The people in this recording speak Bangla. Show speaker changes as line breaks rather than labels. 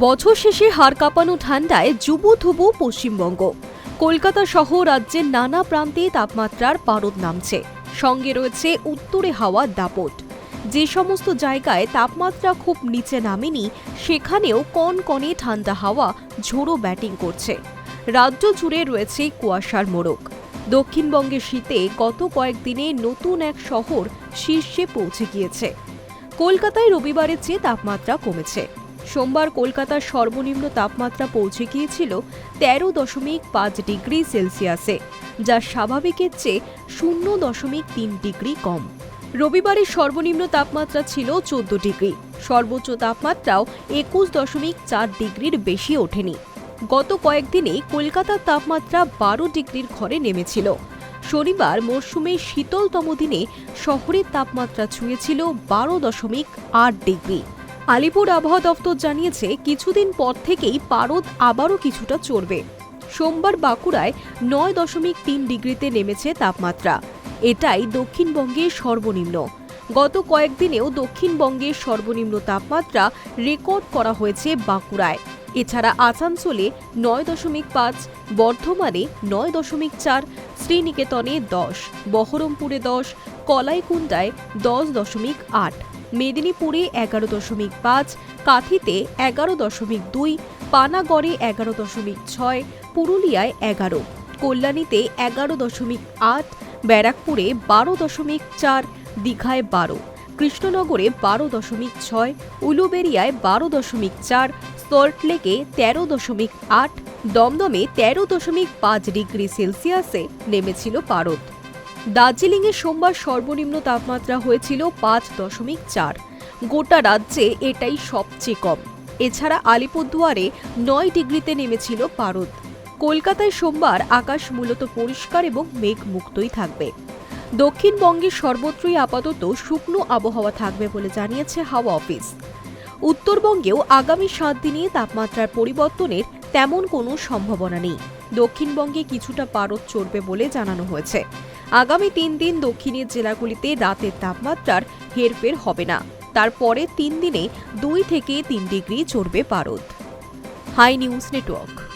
বছর শেষে হাড় কাঁপানো ঠান্ডায় জুবু থুবু পশ্চিমবঙ্গ। কলকাতা সহ রাজ্যের নানা প্রান্তে তাপমাত্রার পারদ নামছে। সঙ্গে রয়েছে উত্তরে হাওয়ার দাপট। যে সমস্ত জায়গায় তাপমাত্রা খুব নিচে নামেনি, সেখানেও কনকনে ঠান্ডা হাওয়া ঝোড়ো ব্যাটিং করছে। রাজ্য জুড়ে রয়েছে কুয়াশার মোড়ক। দক্ষিণবঙ্গের শীতে গত কয়েকদিনে নতুন এক শহর শীর্ষে পৌঁছে গিয়েছে। কলকাতায় রবিবারের চেয়ে তাপমাত্রা কমেছে। সোমবার কলকাতার সর্বনিম্ন তাপমাত্রা পৌঁছে গিয়েছিল তেরো দশমিক পাঁচ ডিগ্রি সেলসিয়াসে, যা স্বাভাবিকের চেয়ে শূন্য দশমিক তিন ডিগ্রি কম। রবিবারের সর্বনিম্ন তাপমাত্রা ছিল চোদ্দ ডিগ্রি, সর্বোচ্চ তাপমাত্রাও একুশ দশমিক চার ডিগ্রির বেশি ওঠেনি। গত কয়েকদিনে কলকাতার তাপমাত্রা বারো ডিগ্রির ঘরে নেমেছিল। শনিবার মরশুমের শীতলতম দিনে শহরের তাপমাত্রা ছুঁয়েছিল বারো দশমিক আট ডিগ্রি। আলিপুর আবহাওয়া দফতর জানিয়েছে, কিছুদিন পর থেকেই পারদ আবারও কিছুটা চড়বে। সোমবার বাঁকুড়ায় নয় দশমিক তিন ডিগ্রিতে নেমেছে তাপমাত্রা। এটাই দক্ষিণবঙ্গের সর্বনিম্ন। গত কয়েকদিনেও দক্ষিণবঙ্গের সর্বনিম্ন তাপমাত্রা রেকর্ড করা হয়েছে বাঁকুড়ায়। এছাড়া আসানসোলে নয় দশমিক পাঁচ, বর্ধমানে নয় দশমিক চার, শ্রীনিকেতনে দশ, বহরমপুরে দশ কলাইকুণ্ডায় দশ দশমিক আট। মেদিনীপুরে এগারো দশমিক পাঁচ, কাথিতে এগারো দশমিক দুই, পানাগড়ে এগারো দশমিক ছয়, পুরুলিয়ায় এগারো, কল্যাণীতে এগারো দশমিক আট, ব্যারাকপুরে বারো দশমিক চার, দীঘায় বারো, কৃষ্ণনগরে বারো দশমিক ছয়, উলুবেরিয়ায় বারো দশমিক চার, সল্টলেকে তেরো দশমিক আট, দমদমে তেরো দশমিক পাঁচ ডিগ্রি সেলসিয়াসে নেমেছিল পারদ। দার্জিলিংয়ে সোমবার সর্বনিম্ন তাপমাত্রা হয়েছিল পাঁচ দশমিক চার। গোটা রাজ্যে এটাই সবচেয়ে কম। এছাড়া আলিপুরদুয়ারে নয় ডিগ্রিতে নেমেছিল পারদ। কলকাতায় সোমবার আকাশ মূলত পরিষ্কার এবং মেঘমুক্তই থাকবে। দক্ষিণবঙ্গে সর্বত্রই আপাতত শুকনো আবহাওয়া থাকবে বলে জানিয়েছে হাওয়া অফিস। উত্তরবঙ্গেও আগামী সাত দিনে তাপমাত্রার পরিবর্তনের তেমন কোনো সম্ভাবনা নেই। দক্ষিণবঙ্গে কিছুটা পারদ চড়বে বলে জানানো হয়েছে। আগামী তিন দিন দক্ষিণের জেলাগুলিতে রাতের তাপমাত্রার হেরফের হবে না। তারপরে তিন দিনে দুই থেকে তিন ডিগ্রি চড়বে পারদ হাই নিউজ নেটওয়ার্ক।